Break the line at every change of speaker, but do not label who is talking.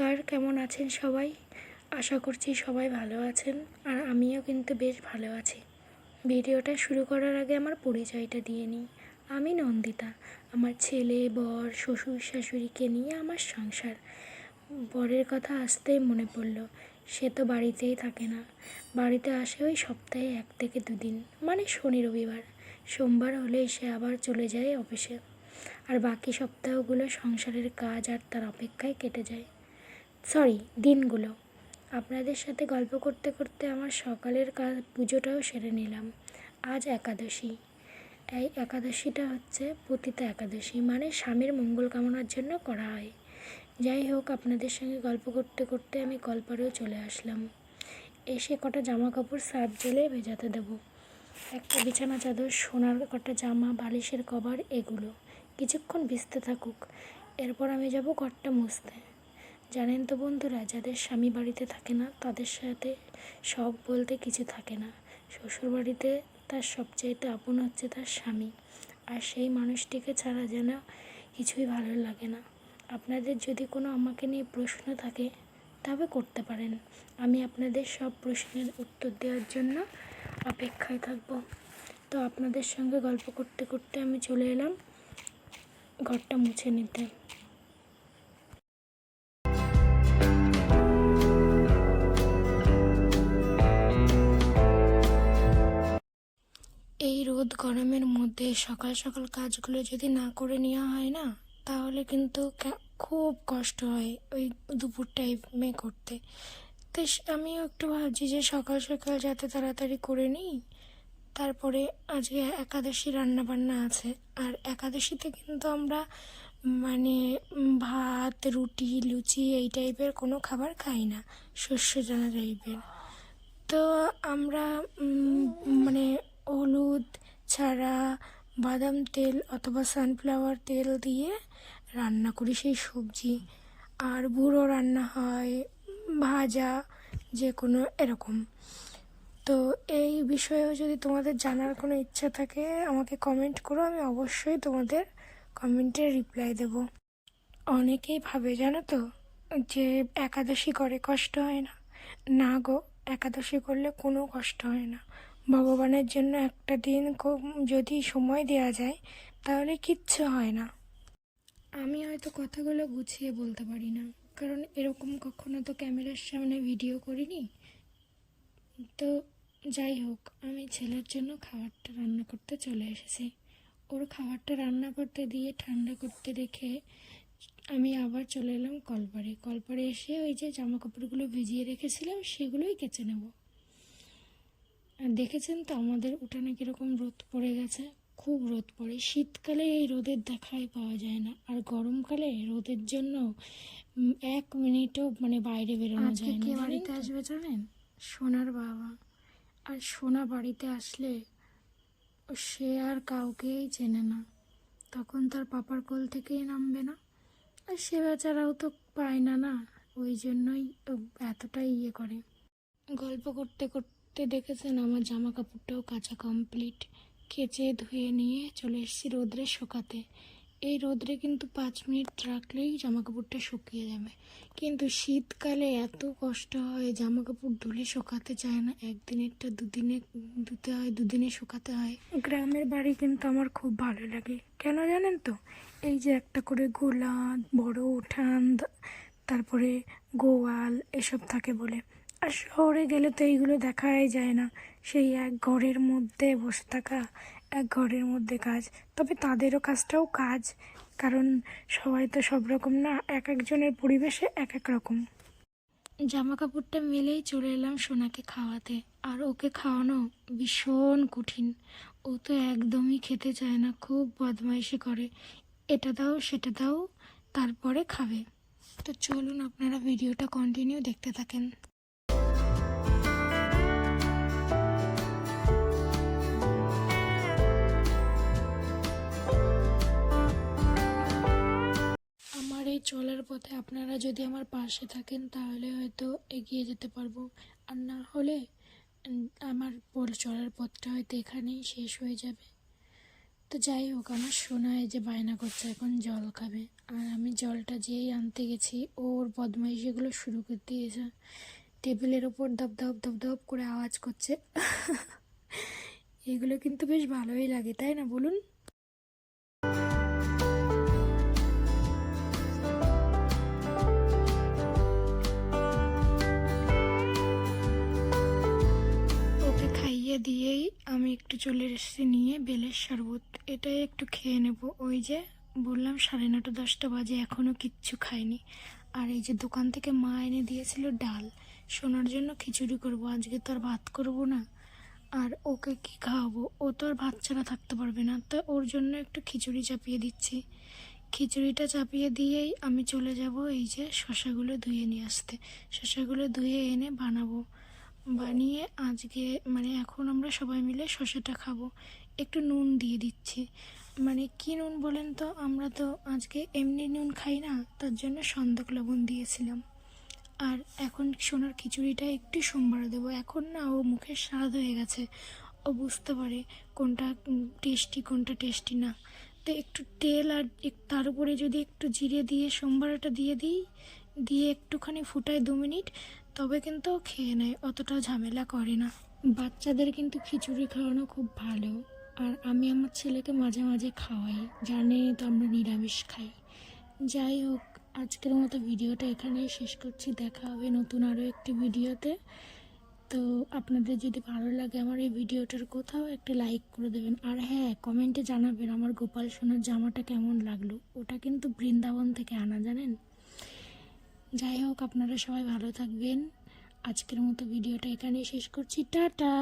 নমস্কার, কেমন আছেন সবাই? আশা করছি সবাই ভালো আছেন, আর আমিও কিন্তু বেশ ভালো আছি। ভিডিওটা শুরু করার আগে আমার পরিচয়টা দিয়ে নিই। আমি নন্দিতা, আমার ছেলে, বর, শ্বশুর, শাশুড়িকে নিয়ে আমার সংসার। বরের কথা আসতেই মনে পড়ল, সে তো বাড়িতেই থাকে না। বাড়িতে আসে ওই সপ্তাহে এক থেকে দুদিন মানে শনি, রবিবার। সোমবার হলেই সে আবার চলে যায় অফিসে। আর বাকি সপ্তাহগুলো সংসারের কাজ আর তার অপেক্ষায় কেটে যায়। সরি দিনগুলো। আপনাদের সাথে গল্প করতে করতে আমার সকালের কাজ পুজোটাও সেরে নিলাম। আজ একাদশী। এই একাদশীটা হচ্ছে পতিতা একাদশী মানে স্বামীর মঙ্গল কামনার জন্য করা হয়। যাই হোক, আপনাদের সঙ্গে গল্প করতে করতে আমি কলপাড়েও চলে আসলাম। এসে কটা জামা কাপড় সার্ফ জলে ভেজাতে দেবো। একটা বিছানা চাদর, সোনার কটা জামা, বালিশের কভার, এগুলো। কিছুক্ষণ ভিজতে থাকুক। এরপর আমি যাব ঘরটা মুছতে। জানেন তো বন্ধুরা, যাদের স্বামী বাড়িতে থাকে না, তাদের সাথে শখ বলতে কিছু থাকে না। শ্বশুর বাড়িতে তার সবচাইতে আপন হচ্ছে তার স্বামী। আর সেই মানুষটিকে ছাড়া যেন কিছুই ভালো লাগে না। আপনাদের যদি কোনো আমাকে নিয়ে প্রশ্ন থাকে, তবে করতে পারেন। আমি আপনাদের সব প্রশ্নের উত্তর দেওয়ার জন্য অপেক্ষায় থাকব। তো আপনাদের সঙ্গে গল্প করতে করতে আমি চলে এলাম। ঘরটা মুছে নিতে। রোদ গরমের মধ্যে সকাল সকাল কাজগুলো যদি না করে নেওয়া হয় না, তাহলে কিন্তু খুব কষ্ট হয় ওই দুপুর টাইমে করতে। তো আমিও একটু ভাবছি যে সকাল সকাল যাতে তাড়াতাড়ি করে নিই। তারপরে আজকে একাদশী রান্না বান্না আছে। আর একাদশীতে কিন্তু আমরা মানে ভাত, রুটি, লুচি এই টাইপের কোনো খাবার খাই না শস্য জানা টাইপের তো আমরা মানে হলুদ ছাড়া বাদাম তেল অথবা সানফ্লাওয়ার তেল দিয়ে রান্না করি সেই সবজি। আর বুড়ো রান্না হয়, ভাজা যে কোনো এরকম। তো এই বিষয়েও যদি তোমাদের জানার কোনো ইচ্ছা থাকে, আমাকে কমেন্ট করো, আমি অবশ্যই তোমাদের কমেন্টে রিপ্লাই দেব। অনেকেই ভাবে জানো তো, যে একাদশী করে কষ্ট হয় না। না গো, একাদশী করলে কোনো কষ্ট হয় না। ভগবানের জন্য একটা দিন কো- যদি সময় দেওয়া যায়, তাহলে কিচ্ছু হয় না। আমি হয়তো কথাগুলো গুছিয়ে বলতে পারি না, কারণ এরকম কখনো তো ক্যামেরার সামনে ভিডিও করিনি। তো যাই হোক, আমি ছেলের জন্য খাবারটা রান্না করতে চলে এসেছি। ওর খাবারটা রান্না করতে দিয়ে ঠান্ডা করতে রেখে আমি আবার চলে এলাম কলপাড়ে। কলপাড়ে এসে ওই যে জামা কাপড়গুলো ভিজিয়ে রেখেছিলাম, সেগুলোই কেচে নেব। আর দেখেছেন তো আমাদের উঠানে কীরকম রোদ পড়ে গেছে? খুব রোদ পড়ে। শীতকালে এই রোদের দেখাই পাওয়া যায় না। আর গরমকালে রোদের জন্য এক মিনিটও মানে বাইরে বেরোনো যায় না। বাড়িতে আসবে জানেন? সোনার বাবা। আর সোনা বাড়িতে আসলে সে আর কাউকেই চেনে না। তখন তার পাপার কোল থেকেই নামবে না। আর সে বেচারাও তো পায় না না। ওই জন্যই এতটাই ইয়ে করে। গল্প করতে করতে দেখেছেন আমার জামা কাপড়টাও কাঁচা কমপ্লিট কেচে ধুয়ে নিয়ে চলে এসেছি রোদ্রে শোকাতে। এই রোদ্রে কিন্তু পাঁচ মিনিট রাখলেই জামা কাপড়টা শুকিয়ে যাবে। কিন্তু শীতকালে এত কষ্ট হয় জামা কাপড় ধুলে শুকাতে চায় না। একদিনেরটা দুদিনে ধুতে হয়, দুদিনে শুকাতে হয়। গ্রামের বাড়ি কিন্তু আমার খুব ভালো লাগে। কেন জানেন তো? এই যে একটা করে গোলা বড় উঠান তারপরে গোয়াল, এসব থাকে বলে। আর শহরে গেলে তো এইগুলো দেখাই যায় না। সেই এক ঘরের মধ্যে বসে থাকা, এক ঘরের মধ্যে কাজ। তবে তাদেরও কাজটাও কাজ, কারণ সবাই তো সব রকম না, এক একজনের পরিবেশে এক এক রকম। জামা কাপড়টা মেলেই চলে এলাম সোনাকে খাওয়াতে। আর ওকে খাওয়ানো ভীষণ কঠিন। ও তো একদমই খেতে চায় না, খুব বদমাইশি করে। এটা দাও, সেটা দাও, তারপরে খাবে। তো চলুন আপনারা ভিডিওটা কন্টিনিউ দেখতে থাকেন। পথে আপনারা যদি আমার পাশে থাকেন, তাহলে হয়তো এগিয়ে যেতে পারব। আর না হলে আমার পর চলার পথটা হয়তো এখানেই শেষ হয়ে যাবে। তো যাই হোক, আমার শোনায় যে বায়না করছে, এখন জল খাবে। আর আমি জলটা যেই আনতে গেছি ওর বদমাইশিগুলো শুরু করে দিয়েছে। টেবিলের ওপর দপ দপ দপ দপ করে আওয়াজ করছে। এগুলো কিন্তু বেশ ভালোই লাগে, তাই না বলুন? দিয়েই আমি একটু চলে এসেছি নিয়ে বেলের শরবত এটাই একটু খেয়ে নেব। ওই যে বললাম, সাড়ে নটা, দশটা বাজে এখনও কিচ্ছু খাইনি। আর এই যে দোকান থেকে মা এনে দিয়েছিল ডাল শোনার জন্য খিচুড়ি করব। আজকে তো আর ভাত করব না। আর ওকে কি খাওয়াবো? ও তো আর ভাত ছাড়া থাকতে পারবে না। তো ওর জন্য একটু খিচুড়ি চাপিয়ে দিচ্ছি। খিচুড়িটা চাপিয়ে দিয়েই আমি চলে যাব এই যে শসাগুলো ধুয়ে নিয়ে আসতে। শসাগুলো ধুয়ে এনে বানাবো। বানিয়ে আজকে মানে এখন আমরা সবাই মিলে শসাটা খাব। একটু নুন দিয়ে দিচ্ছি। মানে কি নুন বলেন তো? আমরা তো আজকে এমনি নুন খাই না, তার জন্য সন্দক লবণ দিয়েছিলাম। আর এখন সোনার খিচুড়িটা একটু সোমবার দেবো। এখন না, ও মুখের স্বাদ হয়ে গেছে। ও বুঝতে পারে কোনটা টেস্টি কোনটা টেস্টি না। তো একটু তেল আর তার উপরে যদি একটু জিরে দিয়ে, সোমবারটা দিয়ে দিই দিয়ে একটুখানি ফুটায় দু মিনিট, তবে কিন্তু খেয়ে নেয় অতটা ঝামেলা করে না। বাচ্চাদের কিন্তু খিচুড়ি খাওয়ানো খুব ভালো, আর আমি আমার ছেলেকে মাঝে মাঝে খাওয়াই, জানে তো আমরা নিরামিষ খাই। যাই হোক, আজকের মতো ভিডিওটা এখানেই শেষ করছি, দেখা হবে নতুন আরও একটি ভিডিওতে। তো আপনাদের যদি ভালো লাগে আমার এই ভিডিওটার কোথাও একটা লাইক করে দেবেন, আর হ্যাঁ কমেন্টে জানাবেন আমার গোপাল সোনার জামাটা কেমন লাগল, ওটা কিন্তু বৃন্দাবন থেকে আনা, জানেন? যাই হোক আপনারা সবাই ভালো থাকবেন। আজকের মতো ভিডিওটা এখানেই শেষ করছি। টাটা!